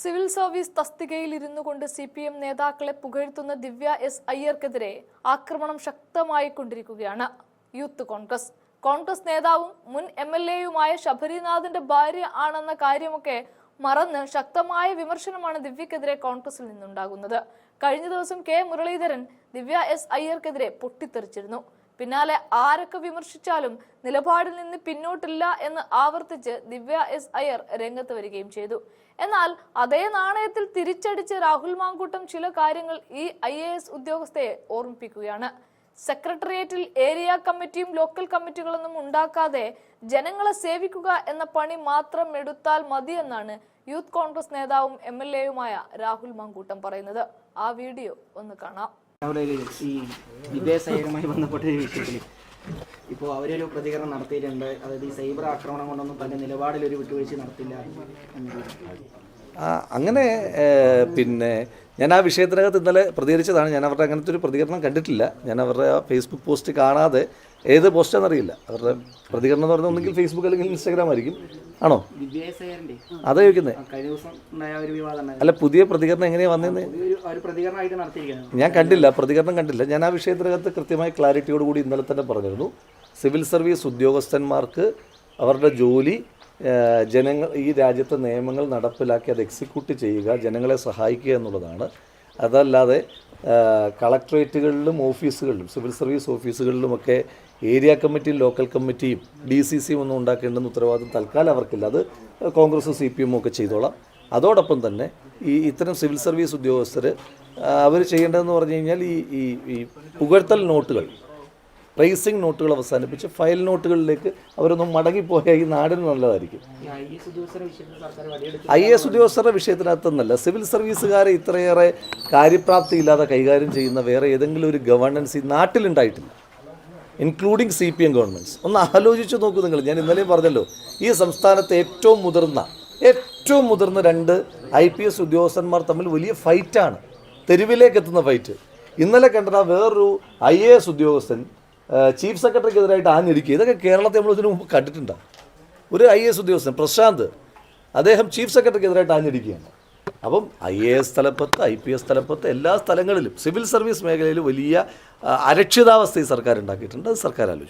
Civil service തസ്തികയിൽ ഇരുന്നു കൊണ്ട് സി പി എം നേതാക്കളെ പുകഴ്ത്തുന്ന ദിവ്യ എസ് അയ്യർക്കെതിരെ ആക്രമണം ശക്തമായി കൊണ്ടിരിക്കുകയാണ് യൂത്ത് കോൺഗ്രസ്. കോൺഗ്രസ് നേതാവും മുൻ എം എൽ എയുമായ ശബരിനാഥിന്റെ ഭാര്യ ആണെന്ന കാര്യമൊക്കെ മറന്ന് ശക്തമായ വിമർശനമാണ് ദിവ്യക്കെതിരെ കോൺഗ്രസിൽ നിന്നുണ്ടാകുന്നത്. കഴിഞ്ഞ ദിവസം കെ മുരളീധരൻ ദിവ്യ എസ് അയ്യർക്കെതിരെ പൊട്ടിത്തെറിച്ചിരുന്നു. പിന്നാലെ ആരൊക്കെ വിമർശിച്ചാലും നിലപാടിൽ നിന്ന് പിന്നോട്ടില്ല എന്ന് ആവർത്തിച്ച് ദിവ്യ എസ് അയ്യർ രംഗത്ത് വരികയും ചെയ്തു. എന്നാൽ അതേ നാണയത്തിൽ തിരിച്ചടിച്ച് രാഹുൽ മാങ്കൂട്ടം ചില കാര്യങ്ങൾ ഈ ഐ എ എസ് ഉദ്യോഗസ്ഥയെ ഓർമ്മിപ്പിക്കുകയാണ്. സെക്രട്ടേറിയറ്റിൽ ഏരിയ കമ്മിറ്റിയും ലോക്കൽ കമ്മിറ്റികളൊന്നും ഉണ്ടാക്കാതെ ജനങ്ങളെ സേവിക്കുക എന്ന പണി മാത്രം എടുത്താൽ മതിയെന്നാണ് യൂത്ത് കോൺഗ്രസ് നേതാവും എം എൽ എയുമായ രാഹുൽ മാങ്കൂട്ടം പറയുന്നത്. ആ വീഡിയോ ഒന്ന് കാണാം. അവിടെ ഈ വിദേശയുമായി ബന്ധപ്പെട്ട വിഷയത്തിൽ. ഇപ്പോൾ അവരൊരു പ്രതികരണം നടത്തിയിട്ടുണ്ട്. അതായത് ഈ സൈബർ ആക്രമണം കൊണ്ടൊന്നും തന്റെ നിലപാടിൽ ഒരു വിട്ടുവീഴ്ച നടത്തില്ല അങ്ങനെ പിന്നെ ഞാൻ ആ വിഷയത്തിനകത്ത് ഇന്നലെ പ്രതികരിച്ചതാണ്. ഞാൻ അവരുടെ അങ്ങനത്തെ ഒരു പ്രതികരണം കണ്ടിട്ടില്ല. ഞാൻ അവരുടെ ആ ഫേസ്ബുക്ക് പോസ്റ്റ് കാണാതെ ഏത് പോസ്റ്റാണെന്നറിയില്ല അവരുടെ പ്രതികരണം എന്ന് പറഞ്ഞാൽ ഒന്നെങ്കിൽ ഫേസ്ബുക്ക് അല്ലെങ്കിൽ ഇൻസ്റ്റാഗ്രാം ആയിരിക്കും. ആണോ? അതെ ചോദിക്കുന്നത് അല്ല പുതിയ പ്രതികരണം എങ്ങനെയാണ് വന്നതെന്ന്? ഞാൻ കണ്ടില്ല പ്രതികരണം കണ്ടില്ല. ഞാൻ ആ വിഷയത്തിനകത്ത് കൃത്യമായ ക്ലാരിറ്റിയോടുകൂടി ഇന്നലെ തന്നെ പറഞ്ഞിരുന്നു. സിവിൽ സർവീസ് ഉദ്യോഗസ്ഥന്മാർക്ക് അവരുടെ ജോലി ജനങ്ങൾ ഈ രാജ്യത്തെ നിയമങ്ങൾ നടപ്പിലാക്കി അത് എക്സിക്യൂട്ട് ചെയ്യുക ജനങ്ങളെ സഹായിക്കുക എന്നുള്ളതാണ്. അതല്ലാതെ കളക്ട്രേറ്റുകളിലും ഓഫീസുകളിലും സിവിൽ സർവീസ് ഓഫീസുകളിലുമൊക്കെ ഏരിയ കമ്മിറ്റിയും ലോക്കൽ കമ്മിറ്റിയും ഡി സി സിയും ഒന്നും ഉണ്ടാക്കേണ്ടെന്ന് ഉത്തരവാദിത്വം തൽക്കാലം അവർക്കില്ല. അത് കോൺഗ്രസ് സി പി എമ്മും ഒക്കെ ചെയ്തോളാം. അതോടൊപ്പം തന്നെ ഈ ഇത്തരം സിവിൽ സർവീസ് ഉദ്യോഗസ്ഥർ അവർ ചെയ്യേണ്ടതെന്ന് പറഞ്ഞു കഴിഞ്ഞാൽ ഈ ഈ പുകഴ്ത്തൽ നോട്ടുകൾ പ്രൈസിങ് നോട്ടുകൾ അവസാനിപ്പിച്ച് ഫയൽ നോട്ടുകളിലേക്ക് അവരൊന്നും മടങ്ങിപ്പോയാൽ ഈ നാടിന് നല്ലതായിരിക്കും. ഐ എസ് ഉദ്യോഗസ്ഥരുടെ എസ് വിഷയത്തിനകത്തൊന്നല്ല സിവിൽ സർവീസുകാരെ ഇത്രയേറെ കാര്യപ്രാപ്തി ഇല്ലാതെ കൈകാര്യം ചെയ്യുന്ന വേറെ ഏതെങ്കിലും ഒരു ഗവർണൻസ് ഈ നാട്ടിലുണ്ടായിട്ടില്ല including C P M governments ഒന്ന് ആലോചിച്ച് നോക്കൂ നിങ്ങൾ ഞാൻ ഇന്നലെയും പറഞ്ഞല്ലോ ഈ സംസ്ഥാനത്തെ ഏറ്റവും മുതിർന്ന ഏറ്റവും മുതിർന്ന രണ്ട് ഐ പി എസ് ഉദ്യോഗസ്ഥന്മാർ തമ്മിൽ വലിയ ഫൈറ്റാണ് തെരുവിലേക്ക് എത്തുന്ന ഫൈറ്റ് ഇന്നലെ കണ്ടത് വേറൊരു ഐ എ എസ് ഉദ്യോഗസ്ഥൻ ചീഫ് സെക്രട്ടറിക്കെതിരായിട്ട് ആഞ്ഞിരിക്കുക ഇതൊക്കെ കേരളത്തെ നമ്മൾ ഇതിനു മുമ്പ് കണ്ടിട്ടുണ്ടാവും ഒരു ഐ എസ് ഉദ്യോഗസ്ഥൻ പ്രശാന്ത് അദ്ദേഹം ചീഫ് സെക്രട്ടറിക്കെതിരായിട്ട് ആഞ്ഞിരിക്കുകയാണ് അപ്പം ഐ എ എസ് തലപ്പത്ത് ഐ പി എസ് തലപ്പത്ത് എല്ലാ സ്ഥലങ്ങളിലും സിവിൽ സർവീസ് മേഖലയിൽ വലിയ അരക്ഷിതാവസ്ഥ ഈ സർക്കാർ ഉണ്ടാക്കിയിട്ടുണ്ട് അത് സർക്കാർ ആലോചിക്കും.